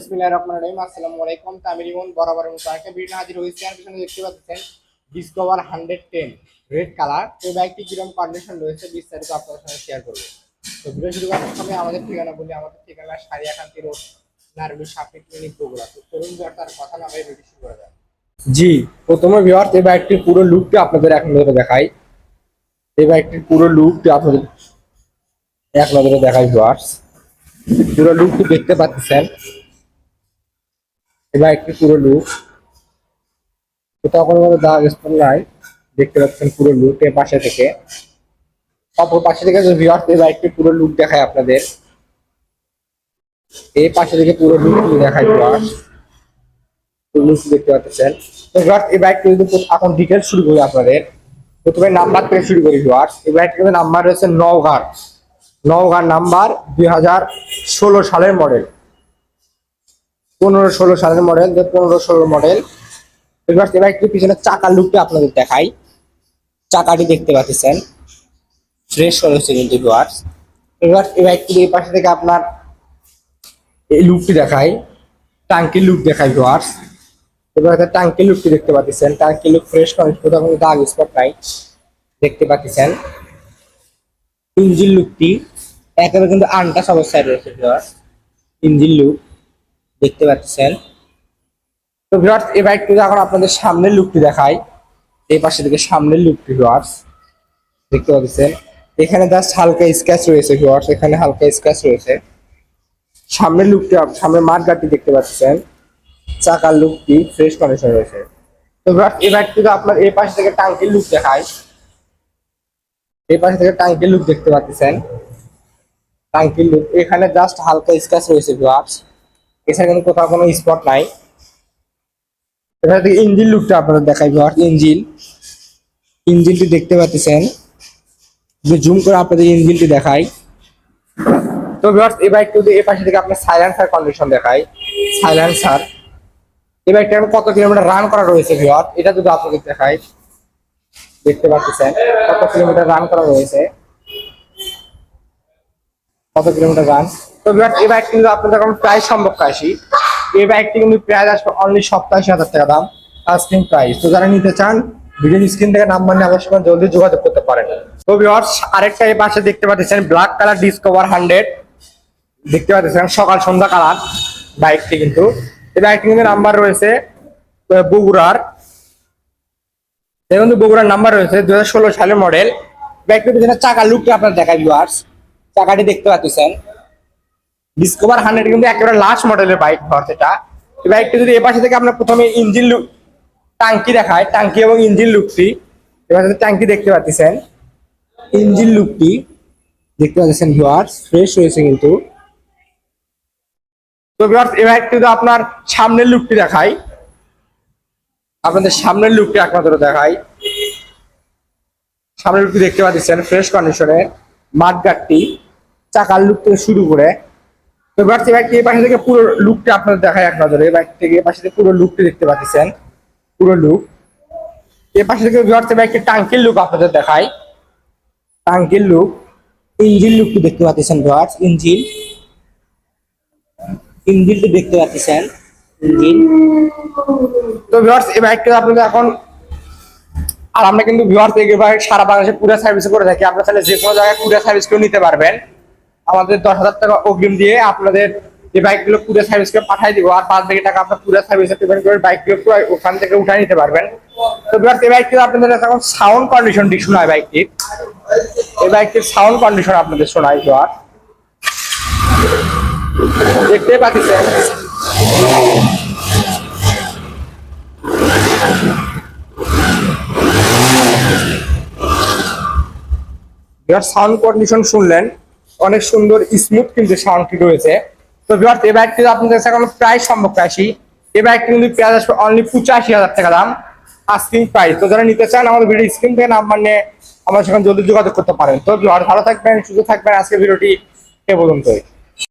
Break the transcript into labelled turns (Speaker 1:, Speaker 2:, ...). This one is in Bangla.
Speaker 1: বিসমিল্লাহির রহমানির রহিম, আসসালামু আলাইকুম। বরাবরের মতো একটা ভিডিও হাজির হয়েছে। আর পিছনে দেখতে পাচ্ছেন Discover hundred ten red colour তো বাইকটি কীরকম কন্ডিশন রয়েছে বিস্তারিত আপনাদের সঙ্গে শেয়ার করব। তো ভিডিও শুরু করার সময় আমাদের ঠিকানা বলি। আমাদের ঠিকানা সারিয়াকান্তি রোড নারবি সাপেট ক্লিনিক বগুড়া। তো তরুণ তার কথা না ভাই ভিডিও শুরু করা যায় জি, প্রথমে ভিউয়ার এই বাইকটির পুরো লুকটি আপনাদের এক নজরে দেখাই। এই বাইকটির পুরো লুকটি আপনাদের এক নজরে দেখাই ভিউয়ার্স পুরো লুকটি দেখতে পাচ্ছেন। এবার একটি পুরো লুক কোথাও কোনো ভাবে দাগ স্পট নাই। দেখতে পাচ্ছেন পুরো লুক এর পাশে থেকে। অপর পাশে থেকে যে ভিউয়ার্স এই বাইকটি পুরো লুক দেখায় আপনাদের। এই পাশে থেকে পুরো লুক দেখায় ভিউয়ার্স লুক দেখতে পাচ্ছেন। তো ভিউয়ার্স এই বাইকটি যদি এখন ডিটেলস শুরু করি আপনাদের। প্রথমে নাম্বার থেকে শুরু করি ভিউয়ার্স এই বাইকটির নাম্বার রয়েছে নওগাঁ নওগাঁ নাম্বার দুই হাজার ষোলো সালের মডেল পনেরো ষোলো সালের মডেল পনেরো ষোলো মডেল এবার এবার একটু পিছনে চাকার লুকটা আপনাদের দেখাই। চাকাটি দেখতে পাচ্ছেন। ফ্রেশ রয়েছে কিন্তু ভিউয়ার্স এবার এবার একটু এই পাশে থেকে আপনার এই লুকটি দেখাই। টাঙ্কির লুক দেখাই ভিউয়ার্স এবার টাঙ্কির লুকটি দেখতে পাচ্ছেন। টাঙ্কির লুক ফ্রেশ কোনো দাগ স্পট নাই। দেখতে পাচ্ছেন। ইঞ্জিন লুকটি একেবারে কিন্তু আনটাস অবস্থায় রয়েছে ভিউয়ার্স ইঞ্জিন লুক দেখতে পাচ্ছেন। তো ভিউয়ার্স, এই বাইকটি এখন আপনাদের সামনের লুকটি দেখাই। এই পাশে থেকে সামনের লুকটি ভিউয়ার্স, দেখতে পাচ্ছেন। এখানে জাস্ট হালকা স্ক্র্যাচ রয়েছে ভিউয়ার্স, এখানে হালকা স্ক্র্যাচ রয়েছে। সামনের লুকটি সামনের মাঠ গাড়ি দেখতে পাচ্ছেন। চাকার লুকটি ফ্রেশ কন্ডিশন রয়েছে। তো ভিউয়ার্স, এই বাইকটি আপনার এই পাশে থেকে টাঙ্কির লুক দেখায় এই পাশে থেকে টাঙ্কির লুক দেখতে পাচ্ছেন। টাঙ্কির লুক এখানে জাস্ট হালকা স্ক্র্যাচ রয়েছে ভিউয়ার্স। এছাড়া কিন্তু কোথাও কোনো স্পট নাই। এখানে থেকে ইঞ্জিন লুকটা আপনাদের দেখাই ভিউয়ার্স ইঞ্জিন। ইঞ্জিনটি দেখতে পাচ্ছেন। যে জুম করে আপনাদের ইঞ্জিনটি দেখাই। তো ভিউয়ার্স এই বাইকটি যদি এই পাশে থেকে আপনার সাইলেন্সার কন্ডিশন দেখাই। সাইলেন্সার এই বাইকটা কত কিলোমিটার রান করা রয়েছে ভিউয়ার এটা যদি আপনাদের দেখাই। দেখতে পাচ্ছেন। কত কিলোমিটার রান করা রয়েছে। কত কিলোমিটার রান তো বিরাট এই বাইক কিন্তু আপনাদের এখন প্রায় সম্ভব আসি এই বাইকটি কিন্তু প্রায় আসবে অনলি সপ্তাশি হাজার টাকা দাম আস্কিং প্রাইস তো যারা নিতে চান ভিডিও স্ক্রিন থেকে নাম্বার নিয়ে আমার সঙ্গে জলদি যোগাযোগ করতে পারেন। তো বিহার্স আরেকটা এই পাশে দেখতে পাচ্ছেন ব্ল্যাক কালার ডিসকভার হান্ড্রেড দেখতে পাচ্ছেন সকাল সন্ধ্যা কালার বাইকটি কিন্তু। এই বাইকটি কিন্তু নাম্বার রয়েছে বগুড়ার। দেখুন বগুড়ার নাম্বার রয়েছে দু হাজার ষোলো সালের মডেল বাইকটি চাকার লুকটা আপনার দেখাই ভিউয়ার্স চাকাটি দেখতে পাচ্ছেন। ডিসকভার হান্ড্রেড কিন্তু একেবারে লাস্ট মডেলের বাইক ঘর সেটা। বাইকটি যদি এ পাশে থেকে আপনার প্রথমে ইঞ্জিন লুক টাঙ্কি দেখায় টাঙ্কি এবং ইঞ্জিন লুকটি এবার ট্যাঙ্কি দেখতে পাচ্ছেন। ইঞ্জিন লুকটি দেখতে পাচ্ছেন ভিউয়ার্স ফ্রেশ রয়েছে কিন্তু। তো ভিউয়ার্স বাইকটি যদি আপনার সামনের লুকটি দেখাই আপনাদের সামনের লুকটি একমাত্র দেখাই সামনের লুকটি দেখতে পাচ্ছেন ফ্রেশ কন্ডিশনে মাঠগাটটি। চাকার লুক থেকে শুরু করে। তো এই বাইকটি এই পাশে থেকে পুরো লুকটা আপনাদের দেখায় এক নজরে। বাইক থেকে এই পাশে থেকে পুরো লুকটি দেখতে পাচ্ছেন। পুরো লুক এই পাশে থেকে এই বাইকটি টাঙ্কির লুক আপনাদের দেখায় টাঙ্কির লুক ইঞ্জিন লুকটি দেখতে পাচ্ছেন ভিউয়ার্স ইঞ্জিন। ইঞ্জিনটি দেখতে পাচ্ছেন, ইঞ্জিন। তো ভিউয়ার্স এই বাইকটা আপনাদের এখন আর আমরা কিন্তু ভিউয়ার্স এই বাইক সারা বাংলাদেশে পুরো সার্ভিস করে থাকি। আপনারা তাহলে যে কোনো জায়গায় পুরো সার্ভিস করে নিতে পারবেন। আমাদের দশ হাজার টাকা অগ্রিম দিয়ে আপনাদের এই বাইকগুলো পুরো সার্ভিস করে পাঠিয়ে দিব। আর পাঁচ থেকে টাকা আপনার পুরো সার্ভিসে পেমেন্ট করে বাইকগুলো ওখান থেকে উঠাই নিতে পারবেন। তো ভিউয়ার্স এই বাইকটি আপনাদের এখন সাউন্ড কন্ডিশনটি শোনায় বাইকটির। এই বাইকটির সাউন্ড কন্ডিশন আপনাদের শোনায় ভিউয়ার দেখতে পাচ্ছেন? সাউন্ড কন্ডিশন শুনলেন। অনেক সুন্দর স্মুথ কিন্তু সাউন্ডটি রয়েছে। তো বিরাট এই বাইকটি আপনাদের কাছে এখন প্রায় সম্ভব আসি এ বাইকটি কিন্তু পেঁয়াজ আসবে অনলি পঁচাশি হাজার টাকা দাম আস্কিং প্রাইস তো যারা নিতে চান, আমাদের ভিডিও স্ক্রিন থেকে নাম্বার নিয়ে আমার সেখানে জলদি যোগাযোগ করতে পারেন। তো ভালো থাকবেন সুযোগ থাকবেন। আজকে ভিডিওটি এ পর্যন্তই।